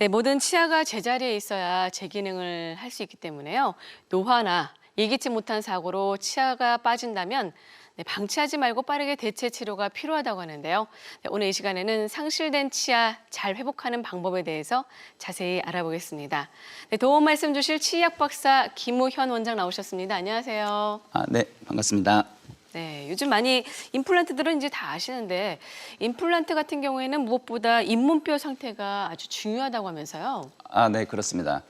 네, 모든 치아가 제자리에 있어야 제 기능을 할 수 있기 때문에요. 노화나 예기치 못한 사고로 치아가 빠진다면 네, 방치하지 말고 빠르게 대체 치료가 필요하다고 하는데요. 네, 오늘 이 시간에는 상실된 치아 잘 회복하는 방법에 대해서 자세히 알아보겠습니다. 네, 도움 말씀 주실 치의학 박사 김우현 원장 나오셨습니다. 안녕하세요. 아, 네, 반갑습니다. 네, 요즘 많이 임플란트들은 이제 다 아시는데 임플란트 같은 경우에는 무엇보다 잇몸뼈 상태가 아주 중요하다고 하면서요. 아, 네, 그렇습니다.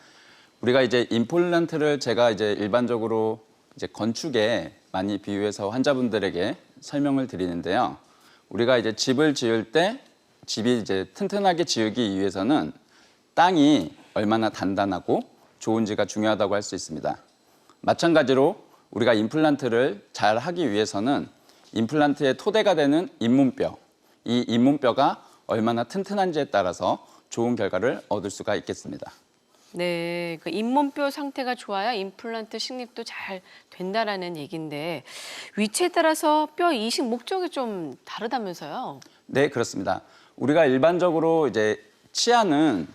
우리가 이제 임플란트를 제가 이제 일반적으로 이제 건축에 많이 비유해서 환자분들에게 설명을 드리는데요. 우리가 이제 집을 지을 때 집이 이제 튼튼하게 지으기 위해서는 땅이 얼마나 단단하고 좋은지가 중요하다고 할 수 있습니다. 마찬가지로 우리가 임플란트를 잘 하기 위해서는 임플란트의 토대가 되는 잇몸뼈, 이 잇몸뼈가 얼마나 튼튼한지에 따라서 좋은 결과를 얻을 수가 있겠습니다. 네, 그 잇몸뼈 상태가 좋아야 임플란트 식립도 잘 된다라는 얘기인데 위치에 따라서 뼈 이식 목적이 좀 다르다면서요. 네, 그렇습니다. 우리가 일반적으로 이제 치아는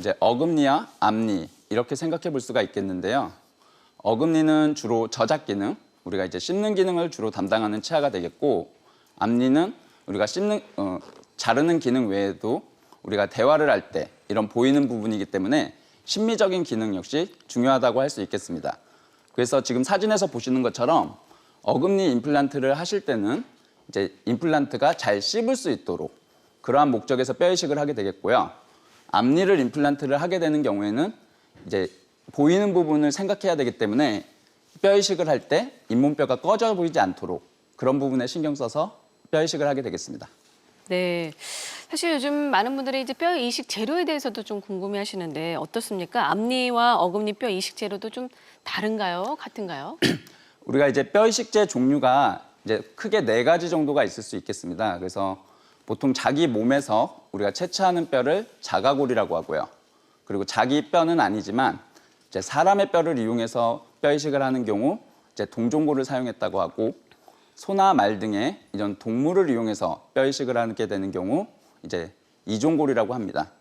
이제 어금니와 앞니 이렇게 생각해 볼 수가 있겠는데요. 어금니는 주로 저작 기능, 우리가 이제 씹는 기능을 주로 담당하는 치아가 되겠고, 앞니는 우리가 씹는 어, 자르는 기능 외에도 우리가 대화를 할 때 이런 보이는 부분이기 때문에 심미적인 기능 역시 중요하다고 할 수 있겠습니다. 그래서 지금 사진에서 보시는 것처럼 어금니 임플란트를 하실 때는 이제 임플란트가 잘 씹을 수 있도록 그러한 목적에서 뼈 이식을 하게 되겠고요. 앞니를 임플란트를 하게 되는 경우에는 이제 보이는 부분을 생각해야 되기 때문에 뼈 이식을 할 때 잇몸뼈가 꺼져 보이지 않도록 그런 부분에 신경 써서 뼈 이식을 하게 되겠습니다. 네. 사실 요즘 많은 분들이 이제 뼈 이식 재료에 대해서도 좀 궁금해 하시는데 어떻습니까? 앞니와 어금니 뼈 이식 재료도 좀 다른가요? 같은가요? 우리가 이제 뼈 이식제 종류가 이제 크게 네 가지 정도가 있을 수 있겠습니다. 그래서 보통 자기 몸에서 우리가 채취하는 뼈를 자가골이라고 하고요. 그리고 자기 뼈는 아니지만 이제 사람의 뼈를 이용해서 뼈 이식을 하는 경우 이제 동종골을 사용했다고 하고 소나 말 등의 이런 동물을 이용해서 뼈 이식을 하게 되는 경우 이제 이종골이라고 합니다.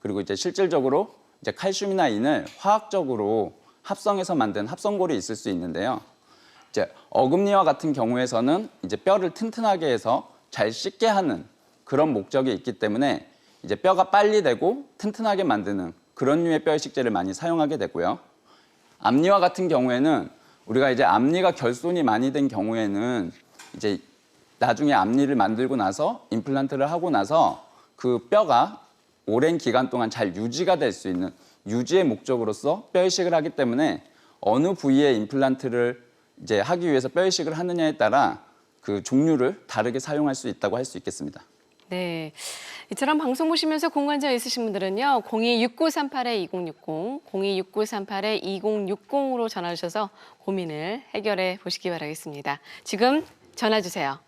그리고 이제 실질적으로 이제 칼슘이나 인을 화학적으로 합성해서 만든 합성골이 있을 수 있는데요. 이제 어금니와 같은 경우에서는 이제 뼈를 튼튼하게 해서 잘 씻게 하는 그런 목적이 있기 때문에 이제 뼈가 빨리 되고 튼튼하게 만드는 그런 류의 뼈 이식제를 많이 사용하게 되고요. 앞니와 같은 경우에는 우리가 이제 앞니가 결손이 많이 된 경우에는 이제 나중에 앞니를 만들고 나서 임플란트를 하고 나서 그 뼈가 오랜 기간 동안 잘 유지가 될 수 있는 유지의 목적으로서 뼈 이식을 하기 때문에 어느 부위에 임플란트를 이제 하기 위해서 뼈 이식을 하느냐에 따라 그 종류를 다르게 사용할 수 있다고 할 수 있겠습니다. 네. 이처럼 방송 보시면서 공관자 있으신 분들은요. 026938-2060, 026938-2060으로 전화 주셔서 고민을 해결해 보시기 바라겠습니다. 지금 전화 주세요.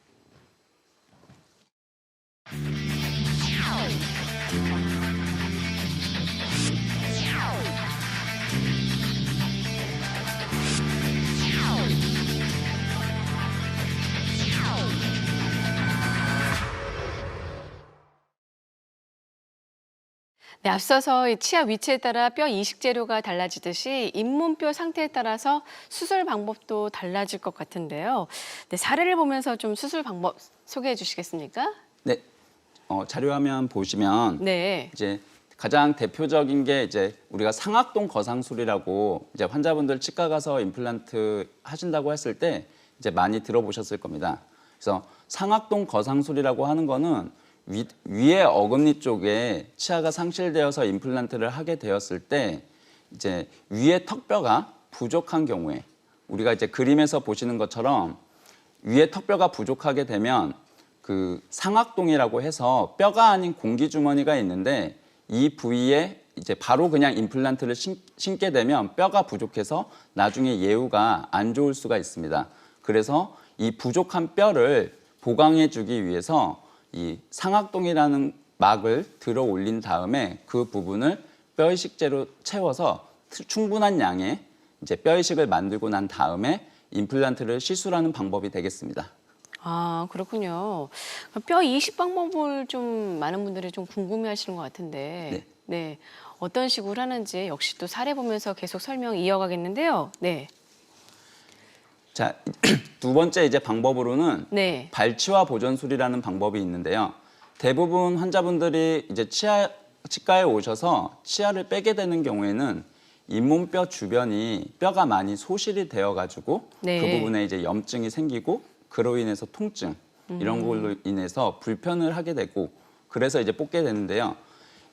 네, 앞서서 이 치아 위치에 따라 뼈 이식 재료가 달라지듯이 잇몸뼈 상태에 따라서 수술 방법도 달라질 것 같은데요. 네, 사례를 보면서 좀 수술 방법 소개해 주시겠습니까? 네, 어, 자료화면 보시면 네. 이제 가장 대표적인 게 이제 우리가 상악동 거상술이라고 이제 환자분들 치과 가서 임플란트 하신다고 했을 때 이제 많이 들어보셨을 겁니다. 그래서 상악동 거상술이라고 하는 거는 위, 위에 어금니 쪽에 치아가 상실되어서 임플란트를 하게 되었을 때 이제 위에 턱뼈가 부족한 경우에 우리가 이제 그림에서 보시는 것처럼 위에 턱뼈가 부족하게 되면 그 상악동이라고 해서 뼈가 아닌 공기 주머니가 있는데 이 부위에 이제 바로 그냥 임플란트를 신, 신게 되면 뼈가 부족해서 나중에 예후가 안 좋을 수가 있습니다. 그래서 이 부족한 뼈를 보강해 주기 위해서 이 상악동이라는 막을 들어 올린 다음에 그 부분을 뼈 이식제로 채워서 충분한 양의 이제 뼈 이식을 만들고 난 다음에 임플란트를 시술하는 방법이 되겠습니다. 아, 그렇군요. 뼈 이식 방법을 좀 많은 분들이 좀 궁금해 하시는 것 같은데. 네. 네. 어떤 식으로 하는지 역시 또 사례 보면서 계속 설명 이어가겠는데요. 네. 자, 두 번째 이제 방법으로는 네. 발치와 보존술이라는 방법이 있는데요. 대부분 환자분들이 이제 치아 치과에 오셔서 치아를 빼게 되는 경우에는 잇몸뼈 주변이 뼈가 많이 소실이 되어 가지고 네. 그 부분에 이제 염증이 생기고 그로 인해서 통증 이런 걸로 인해서 불편을 하게 되고 그래서 이제 뽑게 되는데요.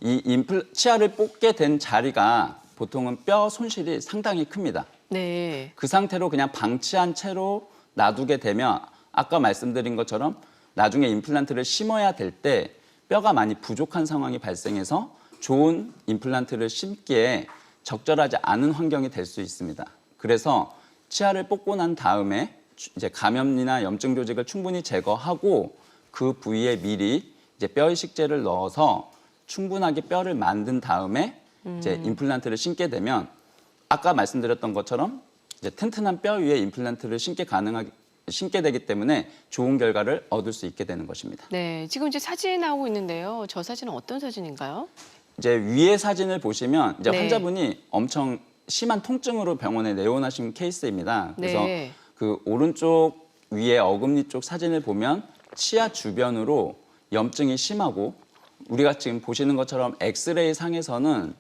이 임플 치아를 뽑게 된 자리가 보통은 뼈 손실이 상당히 큽니다. 네. 그 상태로 그냥 방치한 채로 놔두게 되면 아까 말씀드린 것처럼 나중에 임플란트를 심어야 될 때 뼈가 많이 부족한 상황이 발생해서 좋은 임플란트를 심기에 적절하지 않은 환경이 될 수 있습니다. 그래서 치아를 뽑고 난 다음에 주- 이제 감염이나 염증 조직을 충분히 제거하고 그 부위에 미리 이제 뼈 이식제를 넣어서 충분하게 뼈를 만든 다음에 이제 임플란트를 심게 되면 아까 말씀드렸던 것처럼 이제 튼튼한 뼈 위에 임플란트를 심게 가능하게 심게 되기 때문에 좋은 결과를 얻을 수 있게 되는 것입니다. 네. 지금 이제 사진이 나오고 있는데요. 저 사진은 어떤 사진인가요? 이제 위에 사진을 보시면 이제 네. 환자분이 엄청 심한 통증으로 병원에 내원하신 케이스입니다. 그래서 네. 그 오른쪽 위에 어금니 쪽 사진을 보면 치아 주변으로 염증이 심하고 우리가 지금 보시는 것처럼 엑스레이 상에서는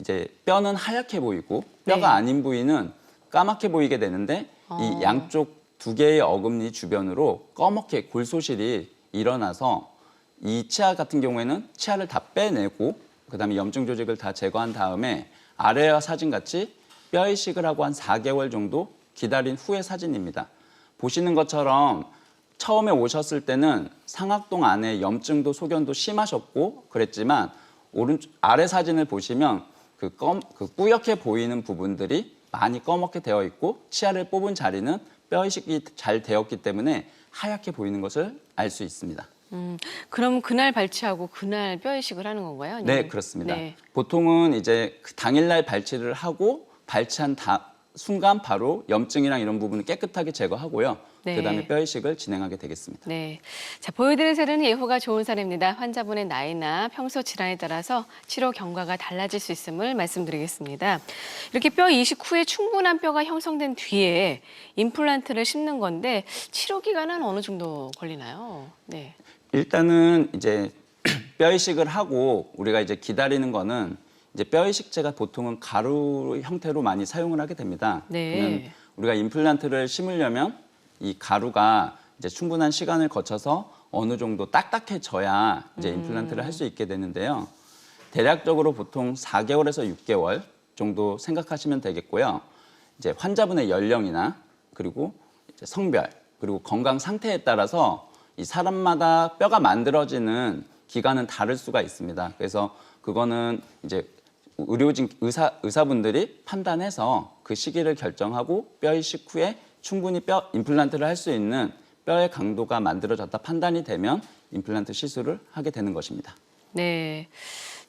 이제 뼈는 하얗게 보이고 뼈가 네. 아닌 부위는 까맣게 보이게 되는데 어. 이 양쪽 두 개의 어금니 주변으로 검게 골소실이 일어나서 이 치아 같은 경우에는 치아를 다 빼내고 그다음에 염증 조직을 다 제거한 다음에 아래와 사진 같이 뼈 이식을 하고 한 4개월 정도 기다린 후의 사진입니다. 보시는 것처럼 처음에 오셨을 때는 상악동 안에 염증도 소견도 심하셨고 그랬지만 오른쪽 아래 사진을 보시면 그, 검, 그 뿌옇게 보이는 부분들이 많이 검게 되어 있고 치아를 뽑은 자리는 뼈 이식이 잘 되었기 때문에 하얗게 보이는 것을 알 수 있습니다. 음, 그럼 그날 발치하고 그날 뼈 이식을 하는 건가요? 아니면- 네, 그렇습니다. 네. 보통은 이제 그 당일날 발치를 하고 발치한 다, 순간 바로 염증이랑 이런 부분을 깨끗하게 제거하고요. 네. 그다음에 뼈 이식을 진행하게 되겠습니다. 네. 자, 보여드릴 사례는 예후가 좋은 사례입니다. 환자분의 나이나 평소 질환에 따라서 치료 경과가 달라질 수 있음을 말씀드리겠습니다. 이렇게 뼈 이식 후에 충분한 뼈가 형성된 뒤에 임플란트를 심는 건데 치료 기간은 어느 정도 걸리나요? 네. 일단은 이제 뼈 이식을 하고 우리가 이제 기다리는 거는 이제 뼈 이식제가 보통은 가루 형태로 많이 사용을 하게 됩니다. 네. 우리가 임플란트를 심으려면 이 가루가 이제 충분한 시간을 거쳐서 어느 정도 딱딱해져야 이제 임플란트를 할 수 있게 되는데요. 대략적으로 보통 4개월에서 6개월 정도 생각하시면 되겠고요. 이제 환자분의 연령이나 그리고 성별 그리고 건강 상태에 따라서 이 사람마다 뼈가 만들어지는 기간은 다를 수가 있습니다. 그래서 그거는 이제 의료진 의사 의사분들이 판단해서 그 시기를 결정하고 뼈 이식 후에 충분히 뼈 임플란트를 할 수 있는 뼈의 강도가 만들어졌다 판단이 되면 임플란트 시술을 하게 되는 것입니다. 네.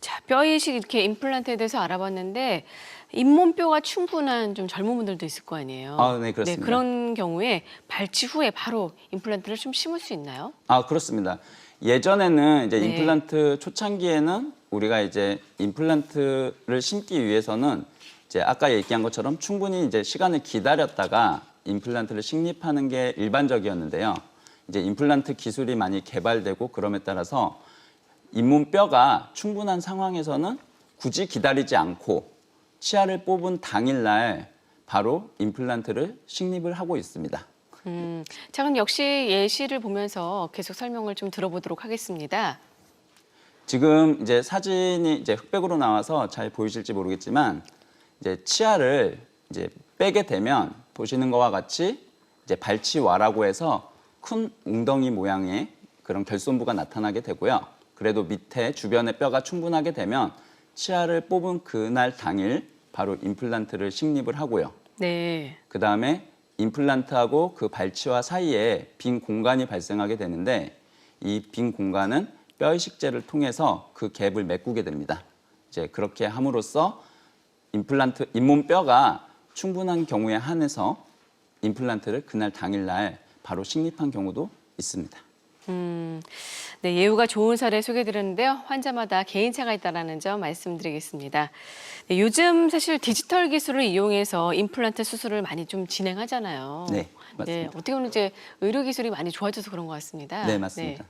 자, 뼈 이식 이렇게 임플란트에 대해서 알아봤는데 잇몸뼈가 충분한 좀 젊은 분들도 있을 거 아니에요. 아, 네, 그렇습니다. 그런 경우에 발치 후에 바로 임플란트를 좀 심을 수 있나요? 아 그렇습니다. 예전에는 이제 네. 임플란트 초창기에는 우리가 이제 임플란트를 심기 위해서는 이제 아까 얘기한 것처럼 충분히 이제 시간을 기다렸다가 임플란트를 식립하는 게 일반적이었는데요. 이제 임플란트 기술이 많이 개발되고 그럼에 따라서 잇몸 뼈가 충분한 상황에서는 굳이 기다리지 않고 치아를 뽑은 당일날 바로 임플란트를 식립을 하고 있습니다. 음, 자 그럼 역시 예시를 보면서 계속 설명을 좀 들어보도록 하겠습니다. 지금 이제 사진이 이제 흑백으로 나와서 잘 보이실지 모르겠지만 이제 치아를 이제 빼게 되면 보시는 것과 같이 이제 발치와라고 해서 큰 웅덩이 모양의 그런 결손부가 나타나게 되고요. 그래도 밑에 주변에 뼈가 충분하게 되면 치아를 뽑은 그날 당일 바로 임플란트를 식립을 하고요. 네. 그 다음에 임플란트하고 그 발치와 사이에 빈 공간이 발생하게 되는데 이 빈 공간은 뼈 이식제를 통해서 그 갭을 메꾸게 됩니다. 이제 그렇게 함으로써 임플란트 잇몸 뼈가 충분한 경우에 한해서 임플란트를 그날 당일날 바로 식립한 경우도 있습니다. 음, 네, 예후가 좋은 사례 소개드렸는데요. 환자마다 개인차가 있다는 점 말씀드리겠습니다. 네, 요즘 사실 디지털 기술을 이용해서 임플란트 수술을 많이 좀 진행하잖아요. 네, 맞습니다. 어떻게 보면 이제 의료 기술이 많이 좋아져서 그런 것 같습니다. 네, 맞습니다.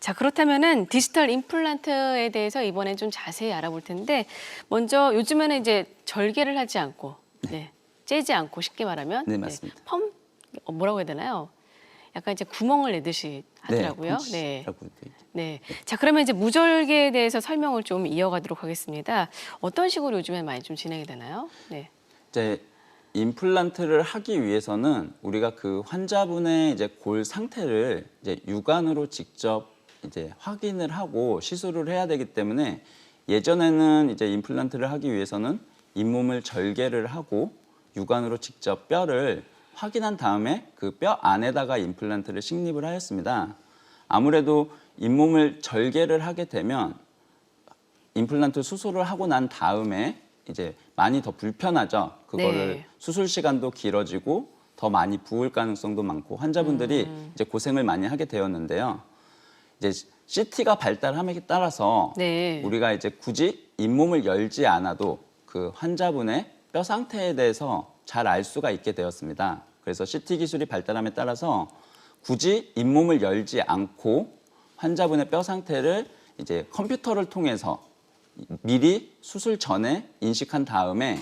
자 그렇다면은 디지털 임플란트에 대해서 이번엔 좀 자세히 알아볼 텐데 먼저 요즘에는 이제 절개를 하지 않고 네. 째지 않고 쉽게 말하면 네, 맞습니다. 펌 어, 뭐라고 해야 되나요? 약간 이제 구멍을 내듯이 하더라고요. 네. 돼 있죠. 네. 자 그러면 이제 무절개에 대해서 설명을 좀 이어가도록 하겠습니다. 어떤 식으로 요즘에 많이 좀 진행이 되나요? 네. 이제 임플란트를 하기 위해서는 우리가 그 환자분의 이제 골 상태를 이제 육안으로 직접 이제 확인을 하고 시술을 해야 되기 때문에 예전에는 이제 임플란트를 하기 위해서는 잇몸을 절개를 하고 육안으로 직접 뼈를 확인한 다음에 그 뼈 안에다가 임플란트를 식립을 하였습니다. 아무래도 잇몸을 절개를 하게 되면 임플란트 수술을 하고 난 다음에 이제 많이 더 불편하죠. 그거를 네. 수술 시간도 길어지고 더 많이 부을 가능성도 많고 환자분들이 음. 이제 고생을 많이 하게 되었는데요. 이제 CT가 발달함에 따라서 네. 우리가 이제 굳이 잇몸을 열지 않아도 그 환자분의 뼈 상태에 대해서 잘 알 수가 있게 되었습니다. 그래서 CT 기술이 발달함에 따라서 굳이 잇몸을 열지 않고 환자분의 뼈 상태를 이제 컴퓨터를 통해서 미리 수술 전에 인식한 다음에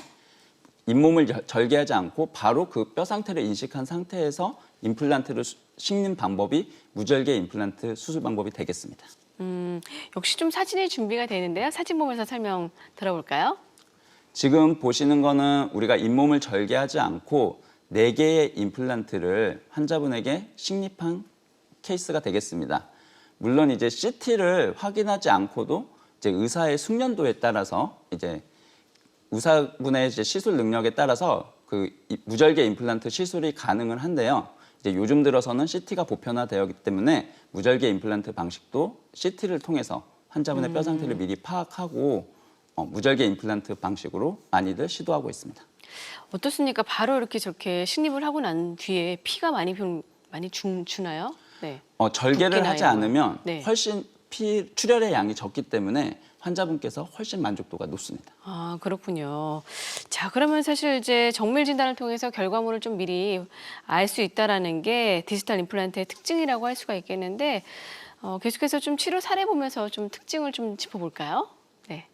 잇몸을 열- 절개하지 않고 바로 그 뼈 상태를 인식한 상태에서 임플란트를 수- 심는 방법이 무절개 임플란트 수술 방법이 되겠습니다. 음, 역시 좀 사진이 준비가 되는데요. 사진 보면서 설명 들어볼까요? 지금 보시는 거는 우리가 잇몸을 절개하지 않고 네 개의 임플란트를 환자분에게 식립한 케이스가 되겠습니다. 물론 이제 CT를 확인하지 않고도 이제 의사의 숙련도에 따라서 이제 의사분의 이제 시술 능력에 따라서 그 이- 무절개 임플란트 시술이 가능은 한데요. 이제 요즘 들어서는 CT가 보편화되었기 때문에 무절개 임플란트 방식도 CT를 통해서 환자분의 뼈 상태를 미리 파악하고 어, 무절개 임플란트 방식으로 많이들 시도하고 있습니다. 어떻습니까? 바로 이렇게 저렇게 식립을 하고 난 뒤에 피가 많이 좀 많이 주, 주나요? 네. 어, 절개를 하지. 않으면 네. 훨씬 피 출혈의 양이 적기 때문에 환자분께서 훨씬 만족도가 높습니다. 아 그렇군요. 자 그러면 사실 이제 정밀 진단을 통해서 결과물을 좀 미리 알 수 있다라는 게 디지털 임플란트의 특징이라고 할 수가 있겠는데 어, 계속해서 좀 치료 사례 보면서 좀 특징을 좀 짚어볼까요? 네.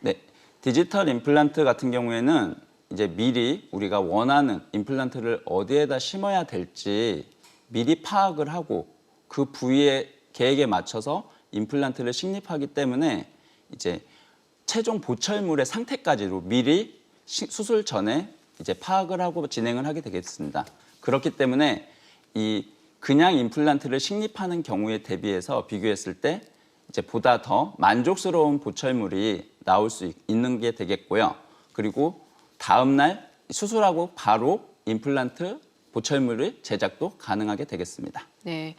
네, 디지털 임플란트 같은 경우에는 이제 미리 우리가 원하는 임플란트를 어디에다 심어야 될지 미리 파악을 하고 그 부위의 계획에 맞춰서 임플란트를 식립하기 때문에 이제 최종 보철물의 상태까지도 미리 시- 수술 전에 이제 파악을 하고 진행을 하게 되겠습니다. 그렇기 때문에 이 그냥 임플란트를 식립하는 경우에 대비해서 비교했을 때 이제 보다 더 만족스러운 보철물이 나올 수 있- 있는 게 되겠고요. 그리고 다음 날 수술하고 바로 임플란트 보철물의 제작도 가능하게 되겠습니다. 네.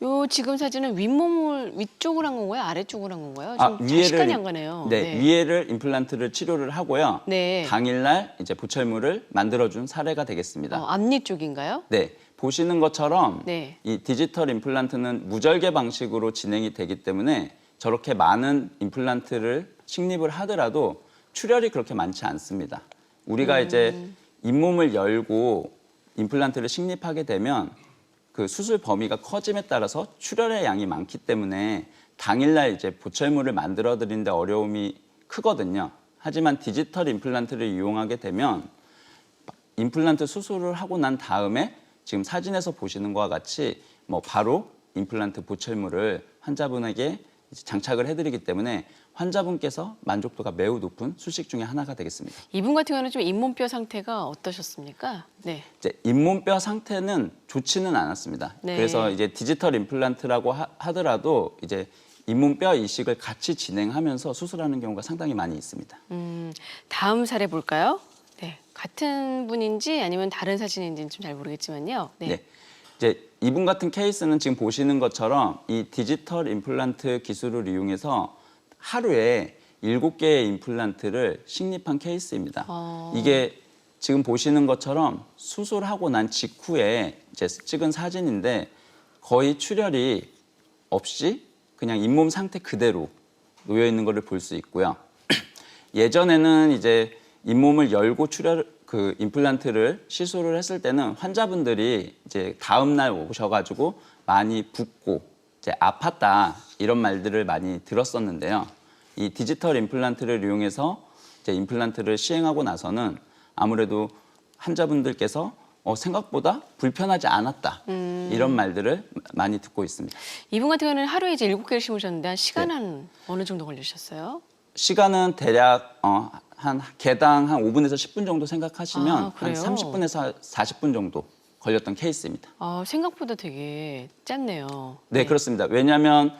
요 지금 사진은 윗몸을 위쪽으로 한 건가요? 아래쪽으로 한 건가요? 아, 잘 시간이 안 가네요. 네, 위에를 임플란트를 치료를 하고요. 네. 당일날 이제 보철물을 만들어준 사례가 되겠습니다. 어, 앞니 쪽인가요? 네, 보시는 것처럼 네. 이 디지털 임플란트는 무절개 방식으로 진행이 되기 때문에 저렇게 많은 임플란트를 식립을 하더라도 출혈이 그렇게 많지 않습니다. 우리가 이제 잇몸을 열고 임플란트를 식립하게 되면 그 수술 범위가 커짐에 따라서 출혈의 양이 많기 때문에 당일날 이제 보철물을 만들어 드리는데 어려움이 크거든요. 하지만 디지털 임플란트를 이용하게 되면 임플란트 수술을 하고 난 다음에 지금 사진에서 보시는 것과 같이 뭐 바로 임플란트 보철물을 환자분에게 장착을 해드리기 때문에 환자분께서 만족도가 매우 높은 수식 중에 하나가 되겠습니다. 이분 같은 경우는 좀 잇몸뼈 상태가 어떠셨습니까? 네. 이제 잇몸뼈 상태는 좋지는 않았습니다. 네. 그래서 이제 디지털 임플란트라고 하, 하더라도 이제 잇몸뼈 이식을 같이 진행하면서 수술하는 경우가 상당히 많이 있습니다. 음, 다음 사례 볼까요? 네. 같은 분인지 아니면 다른 사진인지는 좀 잘 모르겠지만요. 네. 네. 이제 이분 같은 케이스는 지금 보시는 것처럼 이 디지털 임플란트 기술을 이용해서 하루에 일곱 개의 임플란트를 식립한 케이스입니다. 어. 이게 지금 보시는 것처럼 수술하고 난 직후에 이제 찍은 사진인데 거의 출혈이 없이 그냥 잇몸 상태 그대로 놓여 있는 것을 볼 수 있고요. 예전에는 이제 잇몸을 열고 출혈 그 임플란트를 시술을 했을 때는 환자분들이 이제 다음 날 오셔가지고 많이 붓고 이제 아팠다 이런 말들을 많이 들었었는데요. 이 디지털 임플란트를 이용해서 이제 임플란트를 시행하고 나서는 아무래도 환자분들께서 어, 생각보다 불편하지 않았다 이런 말들을 많이 듣고 있습니다. 이분 같은 경우는 하루에 이제 일곱 개를 심으셨는데 한 네. 시간은 어느 정도 걸리셨어요? 시간은 대략 어, 한 개당 한 5분에서 10분 정도 생각하시면 아, 한 그래요? 30분에서 40분 정도 걸렸던 케이스입니다. 아, 생각보다 되게 짧네요. 네, 그렇습니다. 왜냐하면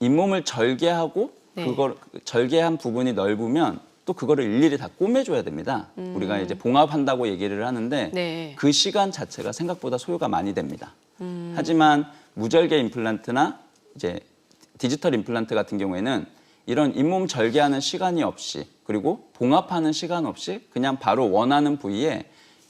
잇몸을 절개하고 네. 그걸 절개한 부분이 넓으면 또 그거를 일일이 다 꼬매줘야 됩니다. 우리가 이제 봉합한다고 얘기를 하는데 음. 네. 그 시간 자체가 생각보다 소요가 많이 됩니다. 음. 하지만 무절개 임플란트나 이제 디지털 임플란트 같은 경우에는 이런 잇몸 절개하는 시간이 없이 그리고 봉합하는 시간 없이 그냥 바로 원하는 부위에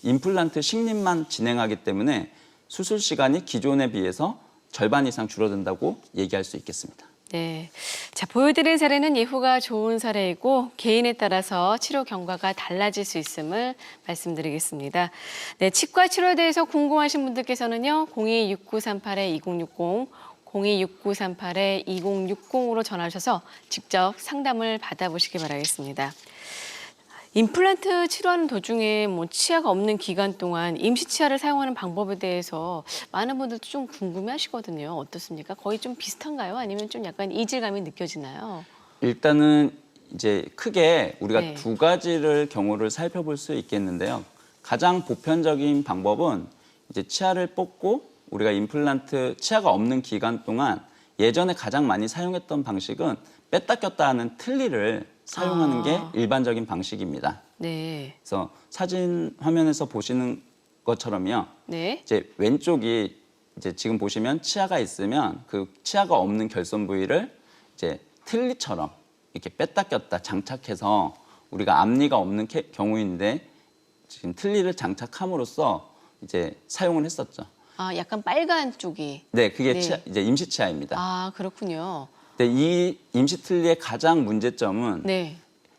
임플란트 식립만 진행하기 때문에 수술 시간이 기존에 비해서 절반 이상 줄어든다고 얘기할 수 있겠습니다. 네. 자, 보여드린 사례는 예후가 좋은 사례이고 개인에 따라서 치료 경과가 달라질 수 있음을 말씀드리겠습니다. 네, 치과 치료에 대해서 궁금하신 분들께서는요. 026938-2060 026938-2060으로 전화하셔서 직접 상담을 받아보시기 바라겠습니다. 임플란트 치료하는 도중에 뭐 치아가 없는 기간 동안 임시 치아를 사용하는 방법에 대해서 많은 분들도 좀 궁금해하시거든요. 어떻습니까? 거의 좀 비슷한가요? 아니면 좀 약간 이질감이 느껴지나요? 일단은 이제 크게 우리가 네. 두 가지를 경우를 살펴볼 수 있겠는데요. 가장 보편적인 방법은 이제 치아를 뽑고 우리가 임플란트 치아가 없는 기간 동안 예전에 가장 많이 사용했던 방식은 뺐다 꼈다 하는 틀니를 사용하는 아. 게 일반적인 방식입니다. 네. 그래서 사진 화면에서 보시는 것처럼요. 네. 이제 왼쪽이 이제 지금 보시면 치아가 있으면 그 치아가 없는 결손 부위를 이제 틀니처럼 이렇게 뺐다 꼈다 장착해서 우리가 앞니가 없는 캐- 경우인데 지금 틀니를 장착함으로써 이제 사용을 했었죠. 아, 약간 빨간 쪽이. 네, 그게 네. 치아, 이제 임시 치아입니다. 아, 그렇군요. 근데 이 임시 틀니의 가장 문제점은 네.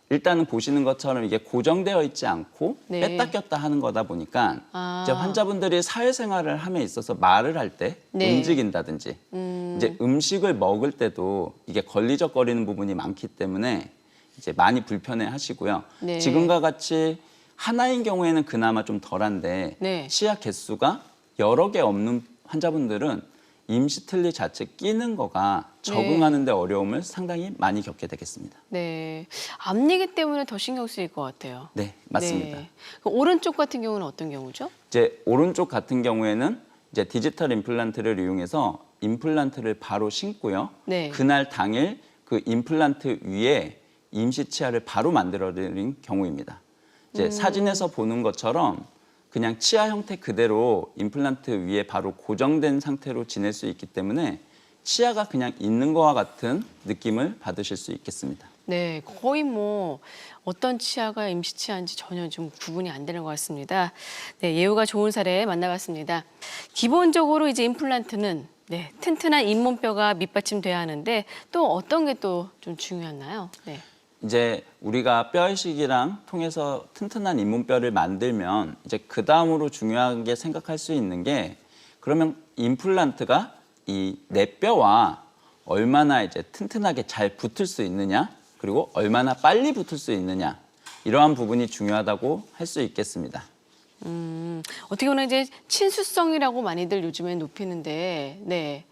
일단은 보시는 것처럼 이게 고정되어 있지 않고 네. 뺐다 꼈다 하는 거다 보니까 아. 이제 환자분들이 사회생활을 함에 있어서 말을 할 때 네. 움직인다든지 음. 이제 음식을 먹을 때도 이게 걸리적거리는 부분이 많기 때문에 이제 많이 불편해 하시고요. 네. 지금과 같이 하나인 경우에는 그나마 좀 덜한데 네. 치아 개수가 여러 개 없는 환자분들은 임시 틀니 자체 끼는 거가 네. 적응하는 데 어려움을 상당히 많이 겪게 되겠습니다. 네. 앞니기 때문에 더 신경 쓰일 것 같아요. 네, 맞습니다. 네. 그 오른쪽 같은 경우는 어떤 경우죠? 이제 오른쪽 같은 경우에는 이제 디지털 임플란트를 이용해서 임플란트를 바로 심고요. 네. 그날 당일 그 임플란트 위에 임시 치아를 바로 만들어드린 경우입니다. 이제 사진에서 보는 것처럼 그냥 치아 형태 그대로 임플란트 위에 바로 고정된 상태로 지낼 수 있기 때문에 치아가 그냥 있는 거와 같은 느낌을 받으실 수 있겠습니다. 네, 거의 뭐 어떤 치아가 임시 치아인지 전혀 좀 구분이 안 되는 것 같습니다. 네, 예후가 좋은 사례 만나봤습니다. 기본적으로 이제 임플란트는 네, 튼튼한 잇몸뼈가 밑받침돼야 하는데 또 어떤 게 또 좀 중요하나요? 네. 이제 우리가 뼈이식이랑 통해서 튼튼한 잇몸뼈를 만들면 이제 그 다음으로 중요하게 생각할 수 있는 게 그러면 임플란트가 이 내 뼈와 얼마나 이제 튼튼하게 잘 붙을 수 있느냐 그리고 얼마나 빨리 붙을 수 있느냐 이러한 부분이 중요하다고 할 수 있겠습니다. 음, 어떻게 보면 이제 친수성이라고 많이들 요즘에 높이는데, 네,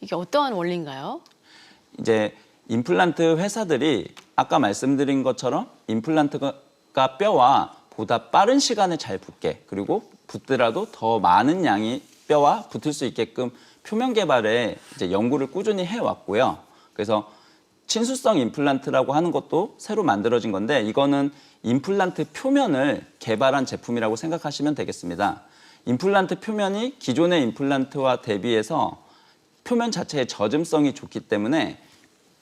이게 어떠한 원리인가요? 이제 임플란트 회사들이 아까 말씀드린 것처럼 임플란트가 뼈와 보다 빠른 시간에 잘 붙게 그리고 붙더라도 더 많은 양이 뼈와 붙을 수 있게끔 표면 개발에 이제 연구를 꾸준히 해 왔고요. 그래서 친수성 임플란트라고 하는 것도 새로 만들어진 건데 이거는 임플란트 표면을 개발한 제품이라고 생각하시면 되겠습니다. 임플란트 표면이 기존의 임플란트와 대비해서 표면 자체의 젖음성이 좋기 때문에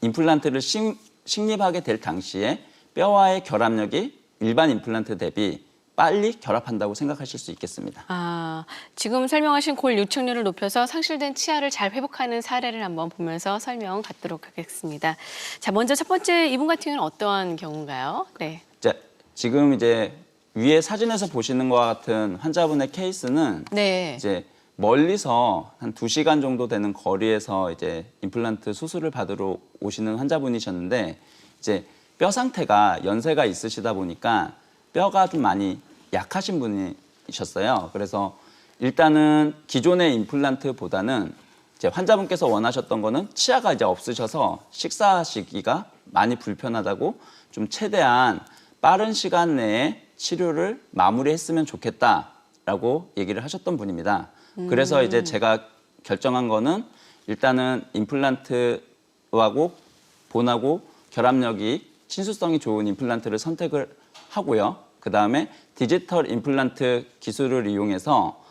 임플란트를 식, 식립하게 될 당시에 뼈와의 결합력이 일반 임플란트 대비 빨리 결합한다고 생각하실 수 있겠습니다. 아, 지금 설명하신 골 유착률을 높여서 상실된 치아를 잘 회복하는 사례를 한번 보면서 설명 갖도록 하겠습니다. 자, 먼저 첫 번째 이분 같은 경우는 어떠한 경우인가요? 네. 이제 지금 이제 위에 사진에서 보시는 것과 같은 환자분의 케이스는 네. 이제 멀리서 한 두시간 정도 되는 거리에서 이제 임플란트 수술을 받으러 오시는 환자분이셨는데 이제 뼈 상태가 연세가 있으시다 보니까 뼈가 좀 많이 약하신 분이셨어요. 그래서 일단은 기존의 임플란트보다는 이제 환자분께서 원하셨던 거는 치아가 이제 없으셔서 식사하시기가 많이 불편하다고 좀 최대한 빠른 시간 내에 치료를 마무리했으면 좋겠다라고 얘기를 하셨던 분입니다. 그래서 이제 제가 결정한 거는 일단은 임플란트하고 본하고 결합력이 친수성이 좋은 임플란트를 선택을 하고요. 그 다음에 디지털 임플란트 기술을 이용해서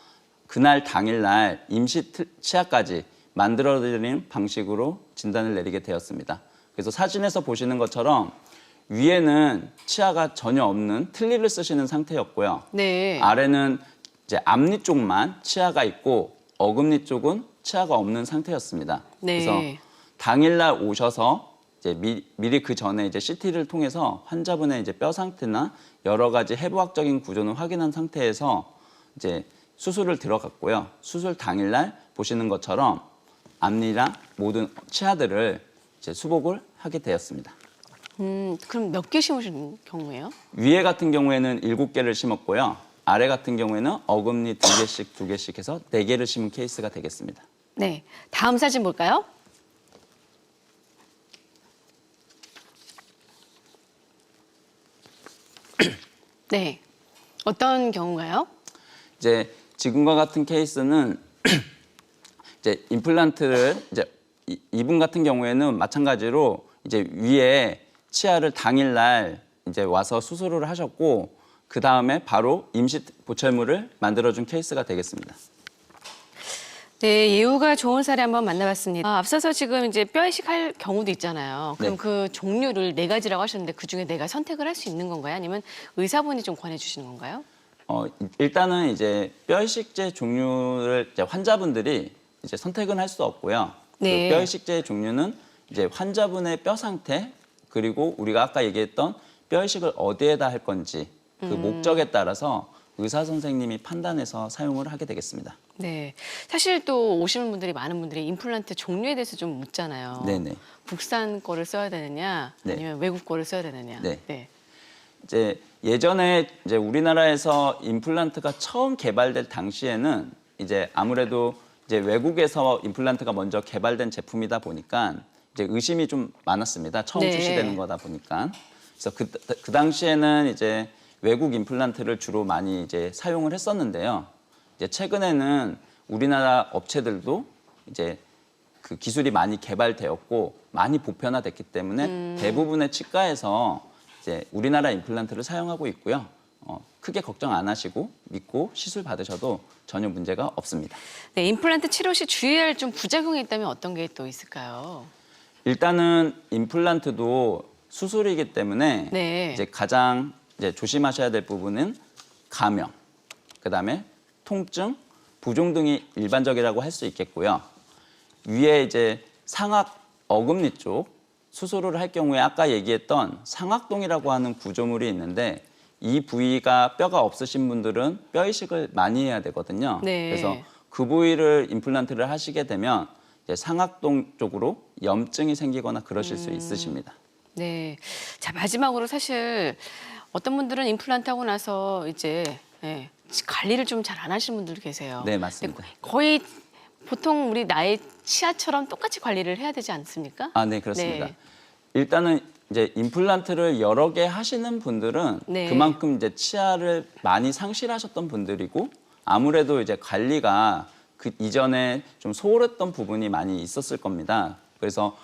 그날 당일날 임시 트- 치아까지 만들어드리는 방식으로 진단을 내리게 되었습니다. 그래서 사진에서 보시는 것처럼 위에는 치아가 전혀 없는 틀니를 쓰시는 상태였고요. 네. 아래는 이제 앞니 쪽만 치아가 있고 어금니 쪽은 치아가 없는 상태였습니다. 네. 그래서 당일날 오셔서 이제 미, 미리 그 전에 이제 CT를 통해서 환자분의 이제 뼈 상태나 여러 가지 해부학적인 구조는 확인한 상태에서 이제 수술을 들어갔고요. 수술 당일날 보시는 것처럼 앞니랑 모든 치아들을 이제 수복을 하게 되었습니다. 음, 그럼 몇 개 심으신 경우예요? 위에 같은 경우에는 일곱 개를 심었고요. 아래 같은 경우에는 어금니 두 개씩 두 개씩 해서 네 개를 심은 케이스가 되겠습니다. 네. 다음 사진 볼까요? 네. 어떤 경우인가요? 이제 지금과 같은 케이스는 이제 임플란트를 이제 이- 이분 같은 경우에는 마찬가지로 이제 위에 치아를 당일 날 이제 와서 수술을 하셨고 그 다음에 바로 임시 보철물을 만들어준 케이스가 되겠습니다. 네, 예후가 좋은 사례 한번 만나봤습니다. 아, 앞서서 지금 이제 뼈 이식할 경우도 있잖아요. 그럼 네. 그 종류를 네 가지라고 하셨는데 그 중에 내가 선택을 할 수 있는 건가요? 아니면 의사분이 좀 권해 주시는 건가요? 어, 일단은 이제 뼈이식제 종류를 이제 환자분들이 이제 선택은 할 수 없고요. 네. 그 뼈이식제 종류는 이제 환자분의 뼈 상태 그리고 우리가 아까 얘기했던 뼈이식을 어디에다 할 건지 그 음. 목적에 따라서 의사 선생님이 판단해서 사용을 하게 되겠습니다. 네. 사실 또 오시는 분들이 많은 분들이 임플란트 종류에 대해서 좀 묻잖아요. 네네. 국산 거를 써야 되느냐, 네. 아니면 외국 거를 써야 되느냐. 네. 이제 예전에 이제 우리나라에서 임플란트가 처음 개발될 당시에는 이제 아무래도 이제 외국에서 임플란트가 먼저 개발된 제품이다 보니까 이제 의심이 좀 많았습니다. 처음 네. 출시되는 거다 보니까. 그래서 그, 그 당시에는 이제 외국 임플란트를 주로 많이 이제 사용을 했었는데요. 이제 최근에는 우리나라 업체들도 이제 그 기술이 많이 개발되었고 많이 보편화됐기 때문에 대부분의 치과에서 이제 우리나라 임플란트를 사용하고 있고요. 어, 크게 걱정 안 하시고 믿고 시술 받으셔도 전혀 문제가 없습니다. 네, 임플란트 치료 시 주의할 좀 부작용이 있다면 어떤 게 또 있을까요? 일단은 임플란트도 수술이기 때문에 네. 이제 가장 이제 조심하셔야 될 부분은 감염, 그 다음에 통증, 부종 등이 일반적이라고 할 수 있겠고요. 위에 이제 상악 어금니 쪽 수술을 할 경우에 아까 얘기했던 상악동이라고 하는 구조물이 있는데 이 부위가 뼈가 없으신 분들은 뼈 이식을 많이 해야 되거든요. 네. 그래서 그 부위를 임플란트를 하시게 되면 이제 상악동 쪽으로 염증이 생기거나 그러실 수 있으십니다. 네. 자, 마지막으로 사실 어떤 분들은 임플란트 하고 나서 이제 예, 관리를 좀 잘 안 하시는 분들 계세요. 네, 맞습니다. 거의 보통 우리 나의 치아처럼 똑같이 관리를 해야 되지 않습니까? 아, 네, 그렇습니다. 네. 일단은 이제 임플란트를 여러 개 하시는 분들은 네. 그만큼 이제 치아를 많이 상실하셨던 분들이고 아무래도 이제 관리가 그 이전에 좀 소홀했던 부분이 많이 있었을 겁니다. 그래서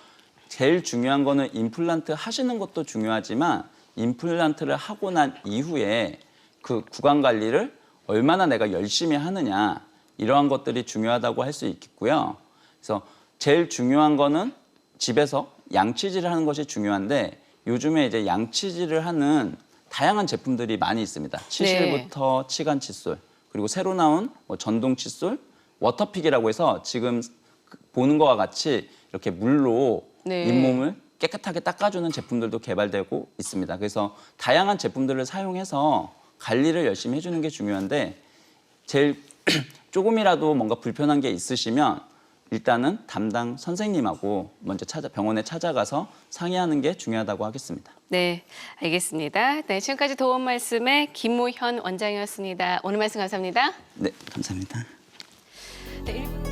제일 중요한 거는 임플란트 하시는 것도 중요하지만 임플란트를 하고 난 이후에 그 구강 관리를 얼마나 내가 열심히 하느냐 이러한 것들이 중요하다고 할 수 있겠고요. 그래서 제일 중요한 거는 집에서 양치질을 하는 것이 중요한데 요즘에 이제 양치질을 하는 다양한 제품들이 많이 있습니다. 치실부터 치간 칫솔 그리고 새로 나온 뭐 전동 칫솔, 워터픽이라고 해서 지금 그- 보는 것과 같이 이렇게 물로 네. 잇몸을 깨끗하게 닦아주는 제품들도 개발되고 있습니다. 그래서 다양한 제품들을 사용해서 관리를 열심히 해주는 게 중요한데 제일 조금이라도 뭔가 불편한 게 있으시면 일단은 담당 선생님하고 먼저 찾아 병원에 찾아가서 상의하는 게 중요하다고 하겠습니다. 네, 알겠습니다. 네, 지금까지 도움 말씀의 김모현 원장이었습니다. 오늘 말씀 감사합니다. 네, 감사합니다. 네, 일-